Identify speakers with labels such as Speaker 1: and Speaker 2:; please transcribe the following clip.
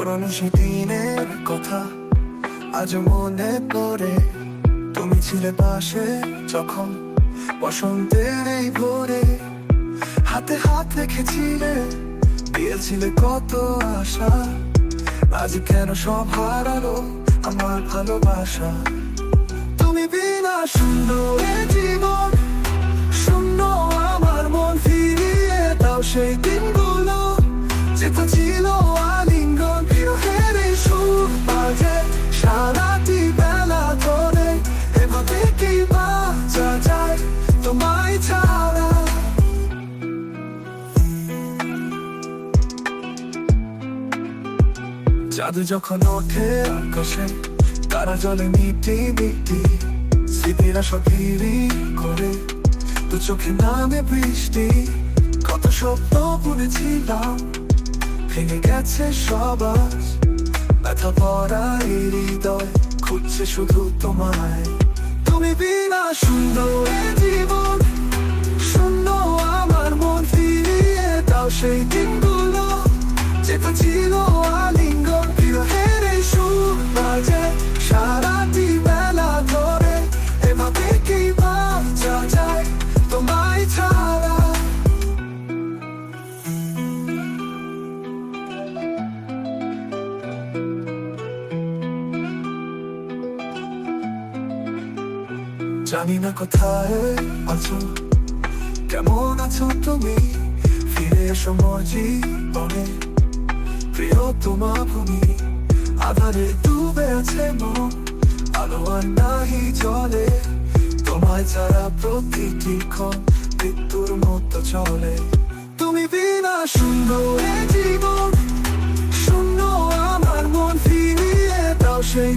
Speaker 1: পুরনো সেই দিনের কথা আজ মনে পড়ে। তুমি ছিলে পাশে যখন বসন্তের এই ভোরে। হাতে হাত রেখেছিলে, দিয়েছিলে কত আশা। আজ কেন সব হারালো আমার ভালোবাসা? তুমি বিনা এ জীবন জাদু যখন ওঠে আকাশে, তারা জলে মিটি মিটি, স্মৃতিরা সব করে। দু চোখে নামে বৃষ্টি, কত বুনেছিলাম, ভেঙে গেছে ব্যথা পড়া হৃদয় খুঁজছে শুধু তোমায়। তুমি বিনা এ জীবন, শূন্য আমার মন ফিরিয়ে দাও সেই দিনগুলো জানি না কোথায় আছো। কেমন আছো তুমি? ফিরে এসো জীবনে প্রিয় তোমার ভূমি আধারে ডুবে আছে মন। আলো আর নাহি জলে, তোমায় ছাড়া প্রতিটি ক্ষণ মৃত্যুর মতো চলে। তুমি বিনা এ জীবন, শূন্য আমার মন ফিরিয়ে দাও সেই